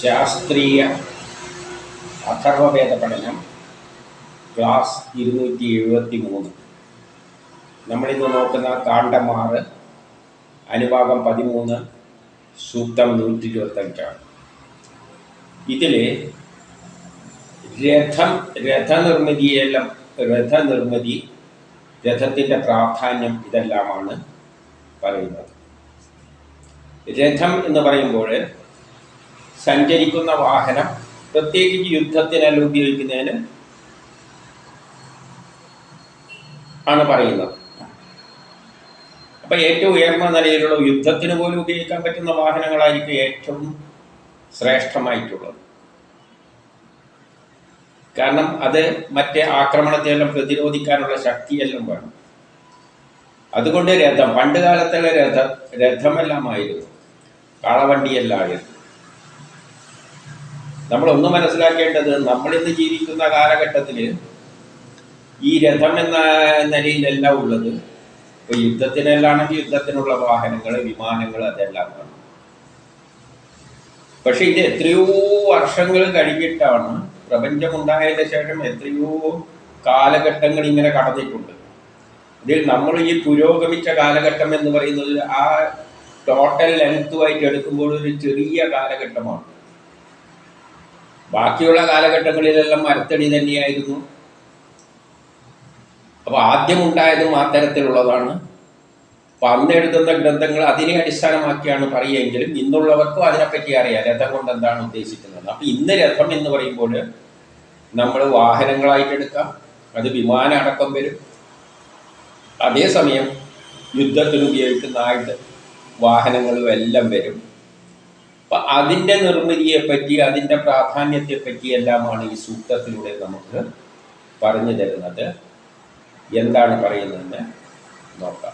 ശാസ്ത്രീയ അഥർവവേദ പഠനം ക്ലാസ് ഇരുന്നൂറ്റി എഴുപത്തി മൂന്ന് നമ്മളിന്ന് നോക്കുന്ന കാണ്ഡമാറ് അനുഭാഗം പതിമൂന്ന് സൂക്തം നൂറ്റി ഇരുപത്തഞ്ചാണ് ഇതിൽ രഥം രഥനിർമ്മിതിയെല്ലാം രഥനിർമ്മിതി രഥത്തിന്റെ പ്രാധാന്യം ഇതെല്ലാമാണ് പറയുന്നത്. രഥം എന്ന് പറയുമ്പോൾ സഞ്ചരിക്കുന്ന വാഹനം പ്രത്യേകിച്ച് യുദ്ധത്തിനെല്ലാം ഉപയോഗിക്കുന്നതിന് ആണ് പറയുന്നത്. അപ്പം ഏറ്റവും ഉയർന്ന നിലയിലുള്ള യുദ്ധത്തിന് പോലും ഉപയോഗിക്കാൻ പറ്റുന്ന വാഹനങ്ങളായിരിക്കും ഏറ്റവും ശ്രേഷ്ഠമായിട്ടുള്ളത്. കാരണം അത് മറ്റേ ആക്രമണത്തെയെല്ലാം പ്രതിരോധിക്കാനുള്ള ശക്തിയെല്ലാം വേണം. അതുകൊണ്ട് രഥം പണ്ട് കാലത്തുള്ള രഥ രഥമെല്ലാമായിരുന്നു. കാളവണ്ടിയല്ലായിരുന്നു നമ്മളൊന്ന് മനസ്സിലാക്കേണ്ടത് നമ്മളിന്ന് ജീവിക്കുന്ന കാലഘട്ടത്തിൽ ഈ രഥം എന്ന നിലയിലല്ല ഉള്ളത്. ഇപ്പോൾ യുദ്ധത്തിനെല്ലാണെങ്കിൽ യുദ്ധത്തിനുള്ള വാഹനങ്ങൾ വിമാനങ്ങൾ അതെല്ലാം വേണം. പക്ഷെ ഇത് എത്രയോ വർഷങ്ങൾ കഴിഞ്ഞിട്ടാണ് പ്രപഞ്ചം പ്രപഞ്ചമുണ്ടായതിന് ശേഷം എത്രയോ കാലഘട്ടങ്ങൾ ഇങ്ങനെ കടന്നിട്ടുണ്ട്. ഇതിൽ നമ്മൾ ഈ പുരോഗമിച്ച കാലഘട്ടം എന്ന് പറയുന്നത് ആ ടോട്ടൽ ലെങ്ത്തുമായിട്ട് എടുക്കുമ്പോൾ ഒരു ചെറിയ കാലഘട്ടമാണ്. ബാക്കിയുള്ള കാലഘട്ടങ്ങളിലെല്ലാം മരത്തടി തന്നെയായിരുന്നു. അപ്പോൾ ആദ്യം ഉണ്ടായതും ആ തരത്തിലുള്ളതാണ്. അപ്പൊ അന്ന് എഴുതുന്ന ഗ്രന്ഥങ്ങൾ അതിനെ അടിസ്ഥാനമാക്കിയാണ് പറയുകയെങ്കിലും ഇന്നുള്ളവർക്കും അതിനെപ്പറ്റി അറിയാം. രഥം കൊണ്ട് എന്താണ് ഉദ്ദേശിക്കുന്നത്? അപ്പോൾ ഇന്ന് രഥം എന്ന് പറയുമ്പോൾ നമ്മൾ വാഹനങ്ങളായിട്ട് എടുക്കാം. അത് വിമാനം അടക്കം വരും. അതേസമയം യുദ്ധത്തിന് ഉപയോഗിക്കുന്ന ആയിട്ട് വാഹനങ്ങളും എല്ലാം വരും. അപ്പം അതിന്റെ നിർമ്മിതിയെപ്പറ്റി അതിന്റെ പ്രാധാന്യത്തെപ്പറ്റി എല്ലാമാണ് ഈ സൂക്തത്തിലൂടെ നമുക്ക് പറഞ്ഞു തരുന്നത്. എന്താണ് പറയുന്നതെന്ന് നോക്കാം.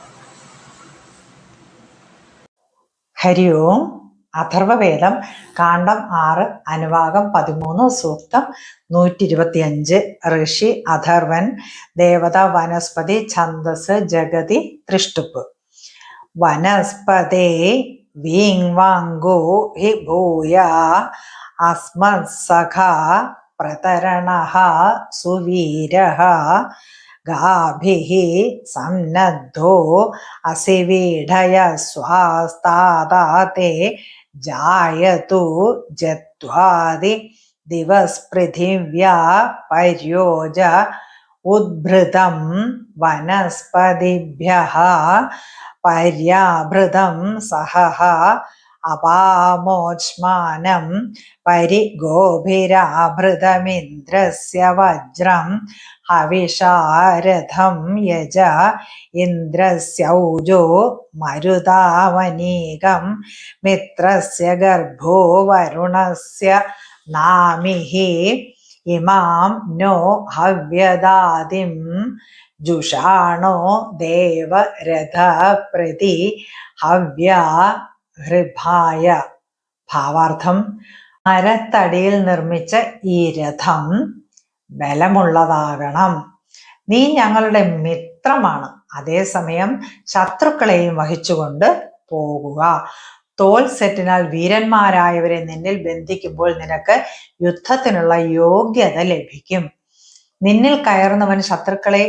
ഹരി ഓം. അഥർവവേദം കാണ്ഡം ആറ് അനുവാകം പതിമൂന്ന് സൂക്തം നൂറ്റി ഇരുപത്തി അഞ്ച് ഋഷി അഥർവൻ ദേവത വനസ്പതി ഛന്ദസ് ജഗതി തൃഷ്ടുപ്പ് വനസ്പതേ वीं वाङ्गो हि भूया अस्मत्सखा प्रतरणः सुवीरः गाभिः सन्नद्धो असिवीढय स्वास्तादाते जायतु जत्वादि दिवस्पृथिव्या पर्योज उद्भृतं वनस्पतिभ्यः പര്യാഭൃതം സഹഹ അപാമോജ്മാനം പരിഗോഭിരാഭൃതമിന്ദ്രസ്യ വജ്രം ഹവിഷാരഥം യജ ഇന്ദ്രസ്യൗജോ മരുതാവനീകം മിത്രസ്യ ഗർഭോ വരുണസ്യ നാമിഹി ഇമാം നോ ഹവ്യദാതിം ജുഷാണോ ദേവരഥ പ്രതി ഹവ്യ ഹൃഭായ ഭാവാർത്ഥം മരത്തടിയിൽ നിർമ്മിച്ച ഈ രഥം ബലമുള്ളതാകണം. നീ ഞങ്ങളുടെ മിത്രമാണ്. അതേസമയം ശത്രുക്കളെയും വഹിച്ചുകൊണ്ട് പോകുക. തോൽ സെറ്റിനാൽ വീരന്മാരായവരെ നിന്നിൽ ബന്ധിക്കുമ്പോൾ നിനക്ക് യുദ്ധത്തിനുള്ള യോഗ്യത ലഭിക്കും. നിന്നിൽ കയറുന്നവൻ ശത്രുക്കളെ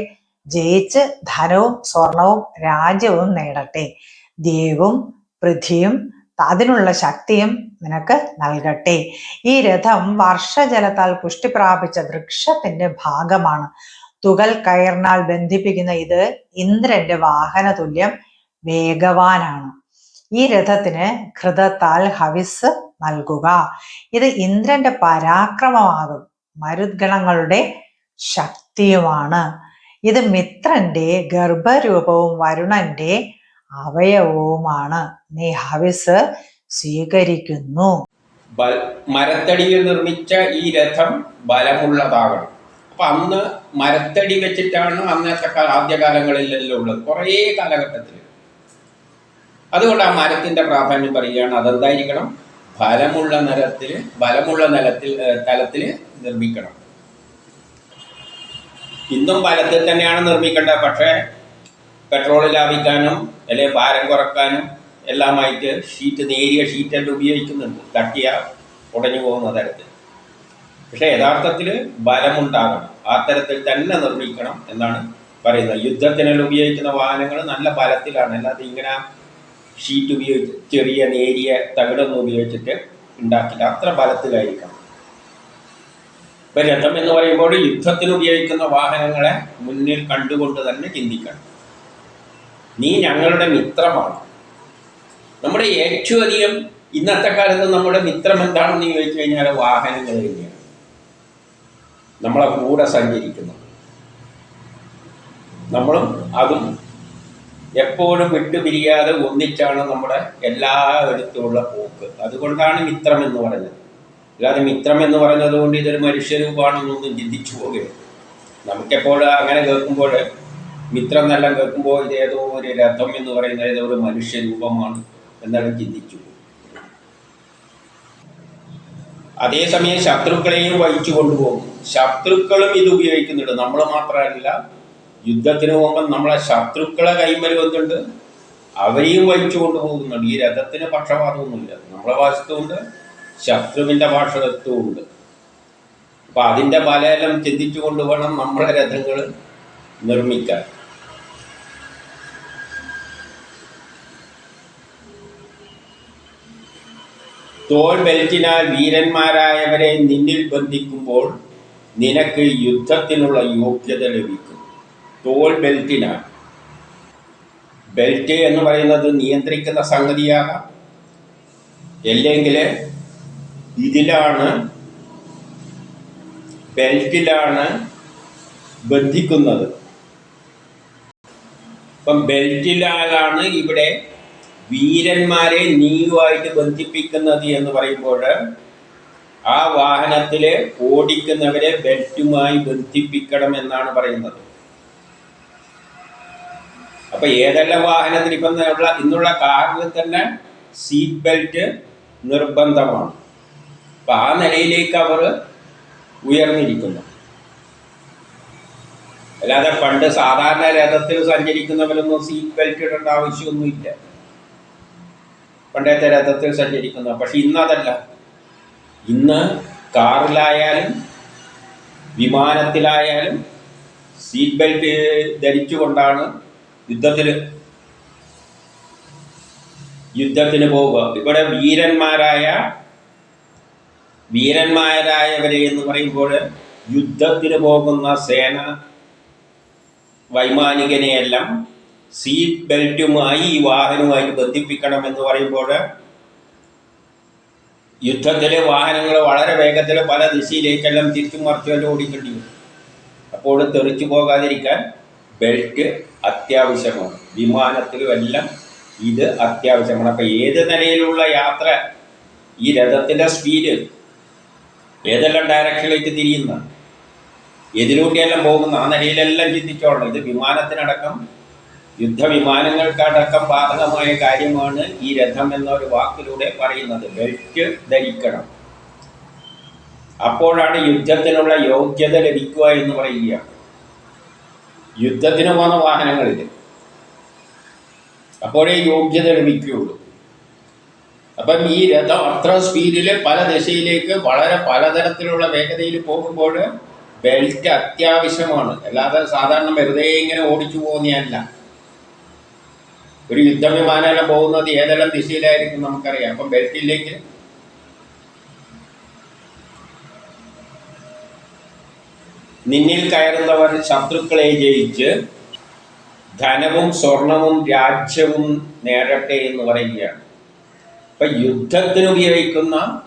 ജയിച്ച് ധനവും സ്വർണവും രാജ്യവും നേടട്ടെ. ദേവും പൃഥ്വിയും അതിനുള്ള ശക്തിയും നിനക്ക് നൽകട്ടെ. ഈ രഥം വർഷജലത്താൽ പുഷ്ടി പ്രാപിച്ച വൃക്ഷത്തിന്റെ ഭാഗമാണ്. തുകൽ കയറിനാൽ ബന്ധിപ്പിക്കുന്ന ഇത് ഇന്ദ്രന്റെ വാഹന തുല്യം വേഗവാനാണ്. ഈ രഥത്തിന് ഘൃതത്താൽ ഹവിസ് നൽകുക. ഇത് ഇന്ദ്രന്റെ പരാക്രമമാകും. മരുദ്ഗണങ്ങളുടെ ശക്തിയുമാണ്. ഇത് മിത്രന്റെ ഗർഭരൂപവും വരുണന്റെ അവയവവുമാണ്. നീ ഹവിസ് സ്വീകരിക്കുന്നു. മരത്തടിയിൽ നിർമ്മിച്ച ഈ രഥം ബലമുള്ളതാകണം. അപ്പൊ അന്ന് മരത്തടി വെച്ചിട്ടാണ് അന്നത്തെ ആദ്യ ആദ്യകാലങ്ങളിലെല്ലാം ഉള്ളത്. കുറേ കാലഘട്ടത്തിൽ അതുകൊണ്ട് ആ മരത്തിന്റെ പ്രാധാന്യം പറയുകയാണ് അതെന്തായിരിക്കണം? ഫലമുള്ള നിലത്തിൽ ബലമുള്ള നിലത്തിൽ തലത്തിൽ നിർമ്മിക്കണം. ഇന്നും ഫലത്തിൽ തന്നെയാണ് നിർമ്മിക്കേണ്ടത്. പക്ഷേ പെട്രോൾ ലാഭിക്കാനും അല്ലെങ്കിൽ ഭാരം കുറക്കാനും എല്ലാമായിട്ട് ഷീറ്റ് നേരിയ ഷീറ്റെല്ലാം ഉപയോഗിക്കുന്നുണ്ട്. തട്ടിയ ഉടഞ്ഞു പോകുന്ന തരത്തിൽ. പക്ഷെ യഥാർത്ഥത്തിൽ ബലമുണ്ടാകണം. ആ തരത്തിൽ തന്നെ നിർമ്മിക്കണം എന്നാണ് പറയുന്നത്. യുദ്ധത്തിനെല്ലാം ഉപയോഗിക്കുന്ന വാഹനങ്ങൾ നല്ല ബലത്തിലാണ്. അല്ലാതെ ഇങ്ങനെ ഷീറ്റ് ഉപയോഗിച്ച് ചെറിയ നേരിയ തകിടൊന്നും ഉപയോഗിച്ചിട്ട് ഉണ്ടാക്കില്ല. അത്ര ബലത്തിലായിരിക്കണം. ഇപ്പൊ രഥം എന്ന് പറയുമ്പോൾ യുദ്ധത്തിന് ഉപയോഗിക്കുന്ന വാഹനങ്ങളെ മുന്നിൽ കണ്ടുകൊണ്ട് തന്നെ ചിന്തിക്കണം. നീ ഞങ്ങളുടെ മിത്രമാണ്. നമ്മുടെ ഏറ്റവും അധികം ഇന്നത്തെ കാലത്ത് നമ്മുടെ മിത്രം എന്താണെന്ന് ചോദിച്ചു കഴിഞ്ഞാൽ വാഹനങ്ങൾ തന്നെയാണ്. നമ്മളെ കൂടെ സഞ്ചരിക്കുന്നത് നമ്മളും അതും എപ്പോഴും വിട്ടുപിരിയാതെ ഒന്നിച്ചാണ് നമ്മുടെ എല്ലാ എല്ലായിടത്തുമുള്ള പോക്ക്. അതുകൊണ്ടാണ് മിത്രം എന്ന് പറഞ്ഞത് അല്ലാതെ മിത്രം എന്ന് പറയുന്നത് കൊണ്ട് ഇതൊരു മനുഷ്യരൂപമാണെന്നൊന്നും ചിന്തിച്ചു പോകരുത്. നമുക്കെപ്പോൾ അങ്ങനെ കേൾക്കുമ്പോൾ മിത്രം എന്നെല്ലാം കേൾക്കുമ്പോൾ ഇത് ഏതോ ഒരു രഥം എന്ന് പറയുന്ന ഏതോ ഒരു മനുഷ്യരൂപമാണ് എന്നെല്ലാം ചിന്തിച്ചു. അതേസമയം ശത്രുക്കളെയും വഹിച്ചു കൊണ്ടുപോകും. ശത്രുക്കളും ഇത് ഉപയോഗിക്കുന്നുണ്ട്. നമ്മൾ മാത്രമല്ല യുദ്ധത്തിന് പോകുമ്പോൾ നമ്മളെ ശത്രുക്കളെ കൈമൽ അവരെയും വഹിച്ചു കൊണ്ടുപോകുന്നുണ്ട്. ഈ രഥത്തിന് പക്ഷപാതമൊന്നുമില്ല. നമ്മളെ ഭാഷത്തുമുണ്ട് ശത്രുവിന്റെ ഭാഷത്തുമുണ്ട് അപ്പൊ അതിന്റെ ബലമെല്ലാം ചിന്തിച്ചുകൊണ്ട് വേണം നമ്മളെ രഥങ്ങൾ നിർമ്മിക്കാൻ. തോൾ ബെൽറ്റിനാൽ വീരന്മാരായവരെ നിന്നിൽ ബന്ധിക്കുമ്പോൾ നിനക്ക് യുദ്ധത്തിനുള്ള യോഗ്യത ലഭിക്കും. തോൾ ബെൽറ്റിനാൽ. ബെൽറ്റ് എന്ന് പറയുന്നത് നിയന്ത്രിക്കുന്ന സംഗതിയാകാം. അല്ലെങ്കിൽ ഇതിലാണ് ബെൽറ്റിലാണ് ബന്ധിക്കുന്നത്. ഇപ്പം ബെൽറ്റിലാണ് ഇവിടെ വീരന്മാരെ നീയുമായിട്ട് ബന്ധിപ്പിക്കുന്നത് എന്ന് പറയുമ്പോൾ ആ വാഹനത്തിൽ ഓടിക്കുന്നവരെ ബെൽറ്റുമായി ബന്ധിപ്പിക്കണം എന്നാണ് പറയുന്നത്. അപ്പൊ ഏതെല്ലാം വാഹനത്തിൽ ഇപ്പം ഉള്ള ഇന്നുള്ള കാറിൽ തന്നെ സീറ്റ് ബെൽറ്റ് നിർബന്ധമാണ്. അപ്പൊ ആ നിലയിലേക്ക് അവർ ഉയർന്നിരിക്കുന്നു. അല്ലാതെ പണ്ട് സാധാരണ രഥത്തിൽ സഞ്ചരിക്കുന്നവരൊന്നും സീറ്റ് ബെൽറ്റ് ഇടേണ്ട ആവശ്യമൊന്നുമില്ല. പണ്ടത്തെ രഥത്തിൽ സഞ്ചരിക്കുന്ന പക്ഷെ ഇന്നതല്ല ഇന്ന് കാറിലായാലും വിമാനത്തിലായാലും സീറ്റ് ബെൽറ്റ് ധരിച്ചുകൊണ്ടാണ് യുദ്ധത്തിൽ യുദ്ധത്തിന് പോവുക. ഇവിടെ വീരന്മാരായ വീരന്മാരായവരെ എന്ന് പറയുമ്പോൾ യുദ്ധത്തിന് പോകുന്ന സേന വൈമാനികനെയെല്ലാം സീറ്റ് ബെൽറ്റുമായി ഈ വാഹനവുമായി ബന്ധിപ്പിക്കണം എന്ന് പറയുമ്പോൾ യുദ്ധത്തിലെ വാഹനങ്ങൾ വളരെ വേഗത്തിൽ പല ദിശയിലേക്കെല്ലാം തിരിച്ചും മറിച്ചുമെല്ലാം ഓടിക്കേണ്ടി വരും. അപ്പോൾ തെറിച്ചു പോകാതിരിക്കാൻ ബെൽറ്റ് അത്യാവശ്യമാണ്. വിമാനത്തിലും എല്ലാം ഇത് അത്യാവശ്യമാണ്. അപ്പം ഏത് നിലയിലുള്ള യാത്ര ഈ രഥത്തിന്റെ സ്പീഡ് ഏതെല്ലാം ഡയറക്ഷനിലേക്ക് തിരിയുന്ന? എതിലൂട്ടിയെല്ലാം പോകുന്ന? ആ നിലയിലെല്ലാം ചിന്തിച്ചോളണം. ഇത് വിമാനത്തിനടക്കം യുദ്ധവിമാനങ്ങൾക്കടക്കം ബാധകമായ കാര്യമാണ് ഈ രഥം എന്നൊരു വാക്കിലൂടെ പറയുന്നത്. ബെൽറ്റ് ധരിക്കണം. അപ്പോഴാണ് യുദ്ധത്തിനുള്ള യോഗ്യത ലഭിക്കുക എന്ന് പറയുക. യുദ്ധത്തിന് പോകുന്ന വാഹനങ്ങളിൽ അപ്പോഴേ യോഗ്യത ലഭിക്കുകയുള്ളൂ. അപ്പം ഈ രഥം അത്ര സ്പീഡിൽ പല ദിശയിലേക്ക് വളരെ പലതരത്തിലുള്ള വേഗതയിൽ പോകുമ്പോൾ ബെൽറ്റ് അത്യാവശ്യമാണ്. അല്ലാതെ സാധാരണ വെറുതെ ഇങ്ങനെ ഓടിച്ചു പോകുന്നതല്ല. ഒരു യുദ്ധവിമാനം പോകുന്നത് ഏതെല്ലാം ദിശയിലായിരിക്കും നമുക്കറിയാം. അപ്പം ബെൽറ്റിലേക്ക് നിന്നിൽ കയറുന്നവർ ശത്രുക്കളെ ജയിച്ച് ധനവും സ്വർണവും രാജ്യവും നേടട്ടെ എന്ന് പറയുകയാണ്. അപ്പൊ യുദ്ധത്തിന് ഉപയോഗിക്കുന്ന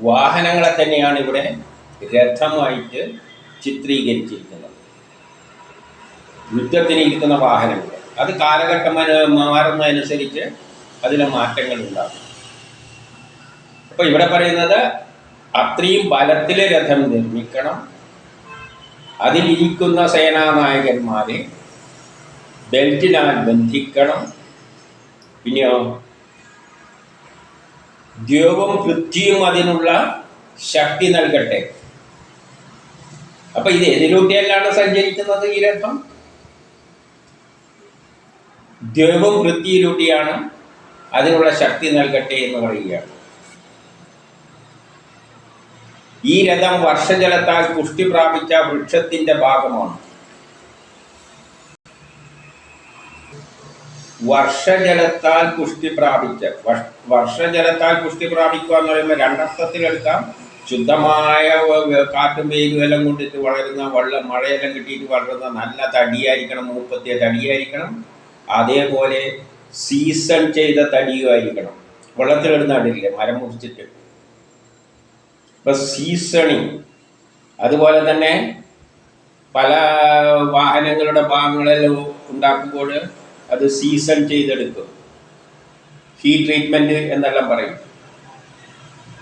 വാഹനങ്ങളെ തന്നെയാണ് ഇവിടെ രഥമായിട്ട് ചിത്രീകരിച്ചിരിക്കുന്നത്. യുദ്ധത്തിന് ഇരിക്കുന്ന വാഹനങ്ങൾ. അത് കാലഘട്ടം മാറുന്നതനുസരിച്ച് അതിലെ മാറ്റങ്ങൾ ഉണ്ടാകും. അപ്പൊ ഇവിടെ പറയുന്നത് അത്രയും ബലത്തിലെ രഥം നിർമ്മിക്കണം. അതിലിരിക്കുന്ന സേനാനായകന്മാരെ ബെൽറ്റിനാൽ ബന്ധിക്കണം. പിന്നെയോ ദ്യോവും പൃഥ്വിയും അതിനുള്ള ശക്തി നൽകട്ടെ. അപ്പൊ ഇത് എതിലൂട്ടിയല്ലാണ് സഞ്ചരിക്കുന്നത് ഈ രഥം? ദ്യോവും പൃഥ്വിയിലൂട്ടിയാണ് അതിനുള്ള ശക്തി നൽകട്ടെ എന്ന് പറയുകയാണ്. ഈ രഥം വർഷജലത്താൽ പുഷ്ടി പ്രാപിച്ച വൃക്ഷത്തിന്റെ ഭാഗമാണ്. വർഷജലത്താൽ പുഷ്ടി പ്രാപിച്ച വർഷജലത്താൽ പുഷ്ടി പ്രാപിക്കുക എന്ന് പറയുമ്പോൾ രണ്ടർത്ഥത്തിലെടുക്കാം ശുദ്ധമായ കാറ്റും വെയിലും എല്ലാം കൊണ്ടിട്ട് വളരുന്ന വെള്ളം മഴയെല്ലാം കിട്ടിയിട്ട് വളരുന്ന നല്ല തടിയായിരിക്കണം മൂപ്പത്തിയ തടിയായിരിക്കണം. അതേപോലെ സീസൺ ചെയ്ത തടിയുമായിരിക്കണം. വെള്ളത്തിലിടുന്ന അടിയില്ലേ മരം മുറിച്ചിട്ട്. ഇപ്പൊ സീസണിങ്. അതുപോലെ തന്നെ പല വാഹനങ്ങളുടെ ഭാഗങ്ങളെല്ലാം ഉണ്ടാക്കുമ്പോൾ അത് സീസൺ ചെയ്തെടുക്കും. ഹീ ട്രീറ്റ്മെന്റ് എന്നെല്ലാം പറയും.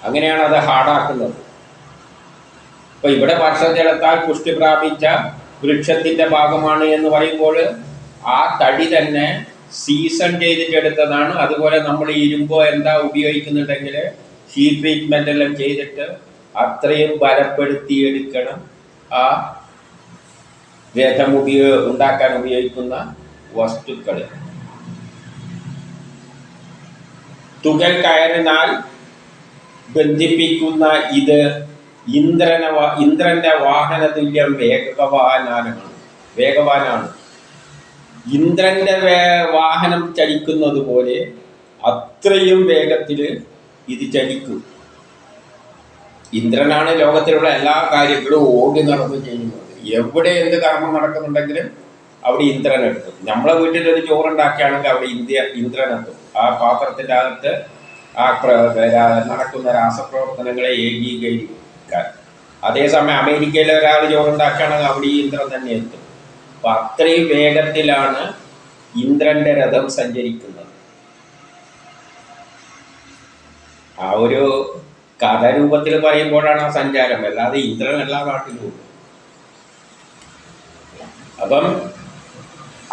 അങ്ങനെയാണ് അത് ഹാർഡാക്കുന്നത്. അപ്പൊ ഇവിടെ വർഷജലത്താൽ പുഷ്ടി പ്രാപിച്ച വൃക്ഷത്തിന്റെ ഭാഗമാണ് എന്ന് പറയുമ്പോൾ ആ തടി തന്നെ സീസൺ ചെയ്തിട്ടെടുത്തതാണ്. അതുപോലെ നമ്മൾ ഇരുമ്പോ എന്താ ഉപയോഗിക്കുന്നുണ്ടെങ്കിൽ ഹീ ട്രീറ്റ്മെന്റ് എല്ലാം ചെയ്തിട്ട് അത്രയും ബലപ്പെടുത്തിയെടുക്കണം. ആ രഥം ഉപയോഗ ഉണ്ടാക്കാൻ ഉപയോഗിക്കുന്ന വസ്തുക്കൾ. തുകൽ കയറിനാൽ ബന്ധിപ്പിക്കുന്ന ഇത് ഇന്ദ്രന ഇന്ദ്രന്റെ വാഹന തുല്യം വേഗവാനാണ്. വേഗവാനാണ് ഇന്ദ്രന്റെ വാഹനം ചലിക്കുന്നത് പോലെ അത്രയും വേഗത്തിൽ ഇത് ചലിക്കും. ഇന്ദ്രനാണ് ലോകത്തിലുള്ള എല്ലാ കാര്യങ്ങളും ഓടി നടന്നു ചെയ്യുന്നത്. എവിടെ എന്ത് കർമ്മം നടക്കുന്നുണ്ടെങ്കിലും അവിടെ ഇന്ദ്രൻ എടുക്കും നമ്മളെ വീട്ടിൽ ഒരു ചോറുണ്ടാക്കുകയാണെങ്കിൽ അവിടെ ഇന്ത്യ ഇന്ദ്രൻ എത്തും. ആ പാത്രത്തിന്റെ അകത്ത് ആ നടക്കുന്ന രാസപ്രവർത്തനങ്ങളെ ഏകീകരിക്കാൻ. അതേസമയം അമേരിക്കയിലെ ഒരാൾ ചോറുണ്ടാക്കുകയാണെങ്കിൽ അവിടെ ഈ ഇന്ദ്രൻ തന്നെ എത്തും. അപ്പൊ അത്രയും വേഗത്തിലാണ് ഇന്ദ്രന്റെ രഥം സഞ്ചരിക്കുന്നത്. ആ ഒരു കഥരൂപത്തിൽ പറയുമ്പോഴാണ് ആ സഞ്ചാരം. അല്ലാതെ ഇന്ദ്രൻ എല്ലാ നാട്ടിലും അപ്പം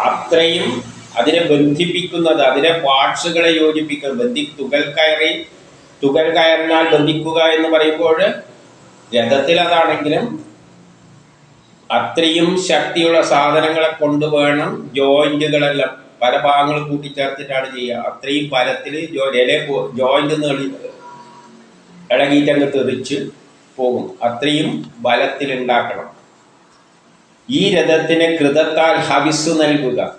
അത്രയും അതിനെ ബന്ധിപ്പിക്കുന്നത് അതിനെ പാർട്സുകളെ യോജിപ്പിക്കുന്നത് ബന്ധി തുകൽ കയറി തുകൽ കയറിനാൽ ബന്ധിക്കുക എന്ന് പറയുമ്പോൾ രഥത്തിൽ അതാണെങ്കിലും അത്രയും ശക്തിയുള്ള സാധനങ്ങളെ കൊണ്ടുവേണം ജോയിന്റുകളെല്ലാം. പല ഭാഗങ്ങൾ കൂട്ടിച്ചേർത്തിട്ടാണ് ചെയ്യുക. അത്രയും പലത്തിൽ ജോയിന്റ് നേടി ഇളകിയിട്ടങ്ങ് തെറിച്ച് പോകും. അത്രയും ബലത്തിൽ ഉണ്ടാക്കണം ഈ രഥത്തിന് കൃതത്താൽ ഹവിസ് നൽകുക.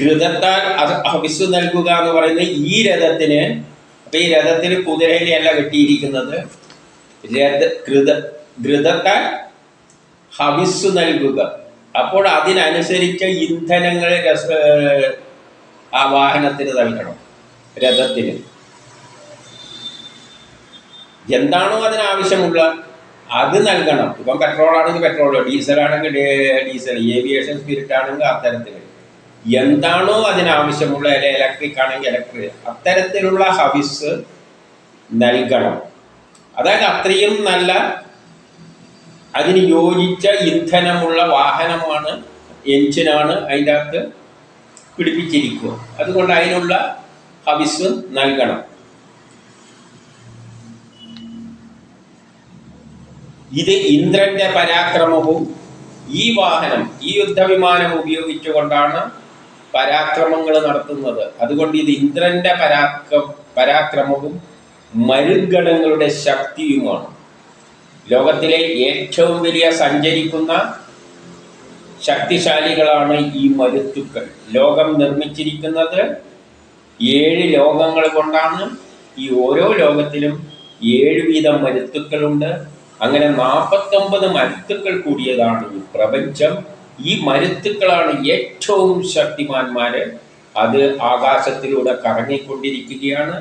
ഘൃതത്താൽ ഹവിസ് നൽകുക എന്ന് പറയുന്നത് ഈ രഥത്തിന് അപ്പൊ ഈ രഥത്തിന് കുതിരയിലല്ല കെട്ടിയിരിക്കുന്നത്. രഥ ഘൃത ഘൃതത്താൽ ഹവിസ് നൽകുക. അപ്പോൾ അതിനനുസരിച്ച് ഇന്ധനങ്ങൾ രസ ആ വാഹനത്തിന് നൽകണം രഥത്തിന്. എന്താണോ അതിനാവശ്യമുള്ള അത് നൽകണം. ഇപ്പം പെട്രോൾ ആണെങ്കിൽ പെട്രോൾ ഡീസൽ ആണെങ്കിൽ ഡീസൽ ഏവിയേഷൻ സ്പിരിറ്റ് ആണെങ്കിൽ അത്തരത്തിൽ എന്താണോ അതിനാവശ്യമുള്ള ഇലക്ട്രിക് ആണെങ്കിൽ ഇലക്ട്രിക് അത്തരത്തിലുള്ള ഹവിസ് നൽകണം. അതായത് അത്രയും നല്ല അതിന് യോജിച്ച ഇന്ധനമുള്ള വാഹനമാണ് എഞ്ചിനാണ് അതിന്റെ അകത്ത് പിടിപ്പിച്ചിരിക്കുക. അതുകൊണ്ട് അതിനുള്ള ഹവിസ് നൽകണം. ഇത് ഇന്ദ്രന്റെ പരാക്രമവും ഈ വാഹനം ഈ യുദ്ധവിമാനം ഉപയോഗിച്ചുകൊണ്ടാണ് പരാക്രമങ്ങൾ നടത്തുന്നത്. അതുകൊണ്ട് ഇത് ഇന്ദ്രന്റെ പരാക്ര പരാക്രമവും മരുഗണങ്ങളുടെ ശക്തിയുമാണ്. ലോകത്തിലെ ഏറ്റവും വലിയ സഞ്ചരിക്കുന്ന ശക്തിശാലികളാണ് ഈ മരുത്തുക്കൾ. ലോകം നിർമ്മിച്ചിരിക്കുന്നത് ഏഴ് ലോകങ്ങൾ കൊണ്ടാണ്. ഈ ഓരോ ലോകത്തിലും ഏഴ് വീതം മരുത്തുക്കളുണ്ട്. അങ്ങനെ നാൽപ്പത്തൊമ്പത് മരുത്തുക്കൾ കൂടിയതാണ് ഈ പ്രപഞ്ചം. ഈ മരുത്തുക്കളാണ് ഏറ്റവും ശക്തിമാന്മാര്. അത് ആകാശത്തിലൂടെ കറങ്ങിക്കൊണ്ടിരിക്കുകയാണ്.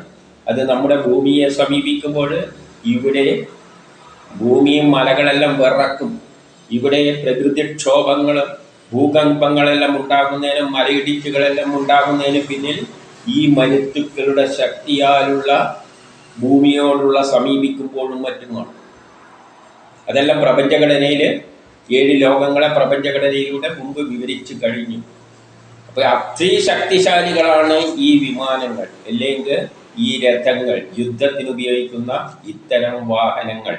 അത് നമ്മുടെ ഭൂമിയെ സമീപിക്കുമ്പോൾ ഇവിടെ ഭൂമിയും മലകളെല്ലാം വിറക്കും. ഇവിടെ പ്രകൃതിക്ഷോഭങ്ങളും ഭൂകമ്പങ്ങളെല്ലാം ഉണ്ടാകുന്നതിനും മലയിടിച്ചുകളെല്ലാം ഉണ്ടാകുന്നതിന് പിന്നിൽ ഈ മരുത്തുക്കളുടെ ശക്തിയാലുള്ള ഭൂമിയോടുള്ള സമീപിക്കുമ്പോഴും മറ്റുമാണ്. അതെല്ലാം പ്രപഞ്ചഘടനയിൽ ഏഴ് ലോകങ്ങളെ പ്രപഞ്ചഘടനയിലൂടെ മുമ്പ് വിവരിച്ചു കഴിഞ്ഞു. അപ്പോൾ അതിശക്തിശാലികളാണ് ശക്തിശാലികളാണ് ഈ വിമാനങ്ങൾ അല്ലെങ്കിൽ ഈ രഥങ്ങൾ യുദ്ധത്തിന് ഉപയോഗിക്കുന്ന ഇത്തരം വാഹനങ്ങൾ.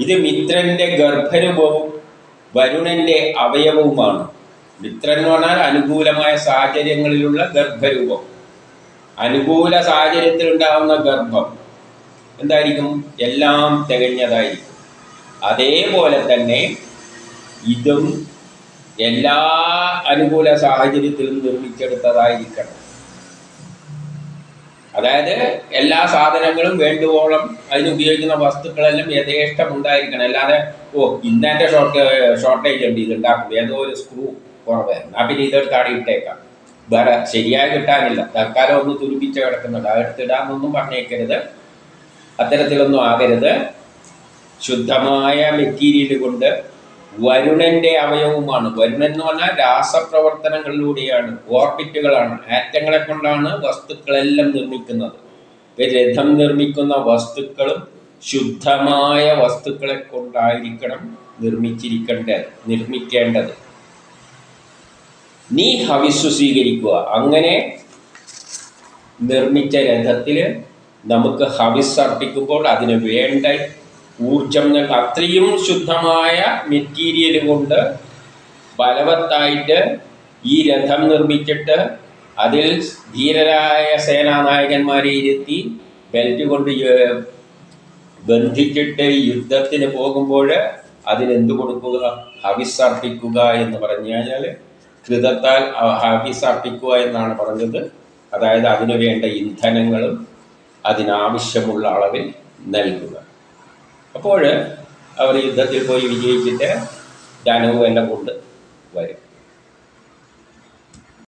ഇത് മിത്രന്റെ ഗർഭരൂപവും വരുണന്റെ അവയവവുമാണ്. മിത്രൻ എന്ന് പറഞ്ഞാൽ അനുകൂലമായ സാഹചര്യങ്ങളിലുള്ള ഗർഭരൂപം. അനുകൂല സാഹചര്യത്തിൽ ഉണ്ടാകുന്ന ഗർഭം. എന്തായിരിക്കും? എല്ലാം തികഞ്ഞതായിരിക്കും. അതേപോലെ തന്നെ ഇതും എല്ലാ അനുകൂല സാഹചര്യത്തിലും നിർമ്മിച്ചെടുത്തതായിരിക്കണം. അതായത് എല്ലാ സാധനങ്ങളും വേണ്ടുവോളം അതിന് ഉപയോഗിക്കുന്ന വസ്തുക്കളെല്ലാം യഥേഷ്ടം ഉണ്ടായിരിക്കണം അല്ലാതെ ഓ ഇന്നത്തെ ഷോർട്ട് ഷോർട്ടേജ് ഉണ്ട് ഇത് ഉണ്ടാക്കും. ഏതോ ഒരു സ്ക്രൂ കുറവ്. ആ പിന്നെ ഇതെടുത്ത് അടി ഇട്ടേക്കാം. വേറെ ശരിയായി കിട്ടാനില്ല. തൽക്കാലം ഒന്ന് തുരുപ്പിച്ച് കിടക്കുന്നുണ്ട്. അതെടുത്തിടാന്നൊന്നും പറഞ്ഞേക്കരുത്. അത്തരത്തിലൊന്നും ആകരുത്. ശുദ്ധമായ മെറ്റീരിയൽ കൊണ്ട് വരുണന്റെ അവയവമാണ് വരുണൻ എന്ന് പറഞ്ഞാൽ രാസപ്രവർത്തനങ്ങളിലൂടെയാണ് ഓർബിറ്റുകളാണ് ആറ്റങ്ങളെ കൊണ്ടാണ് വസ്തുക്കളെല്ലാം നിർമ്മിക്കുന്നത്. രഥം നിർമ്മിക്കുന്ന വസ്തുക്കളും ശുദ്ധമായ വസ്തുക്കളെ കൊണ്ടായിരിക്കണം നിർമ്മിച്ചിരിക്കേണ്ടത് നിർമ്മിക്കേണ്ടത്. നീ ഹവിസ്വ സ്വീകരിക്കുക. അങ്ങനെ നിർമ്മിച്ച രഥത്തിൽ നമുക്ക് ഹവിസ് അർപ്പിക്കുമ്പോൾ അതിന് വേണ്ട ഊർജം അത്രയും ശുദ്ധമായ മെറ്റീരിയൽ കൊണ്ട് ബലവത്തായിട്ട് ഈ രഥം നിർമ്മിച്ചിട്ട് അതിൽ ധീരരായ സേനാനായകന്മാരെ ഇരുത്തി ബെൽറ്റ് കൊണ്ട് ബന്ധിച്ചിട്ട് യുദ്ധത്തിന് പോകുമ്പോൾ അതിനെന്ത് കൊടുക്കുക? ഹവിസ് അർപ്പിക്കുക എന്ന് പറഞ്ഞു കഴിഞ്ഞാൽ കൃതത്താൽ ഹവിസ് അർപ്പിക്കുക എന്നാണ് പറഞ്ഞത്. അതായത് അതിനു വേണ്ട ഇന്ധനങ്ങളും അതിനാവശ്യമുള്ള അളവിൽ നൽകുക. അപ്പോൾ അവർ യുദ്ധത്തിൽ പോയി വിജയിച്ചിട്ട് ധനവും എല്ലാം കൊണ്ട് വരും.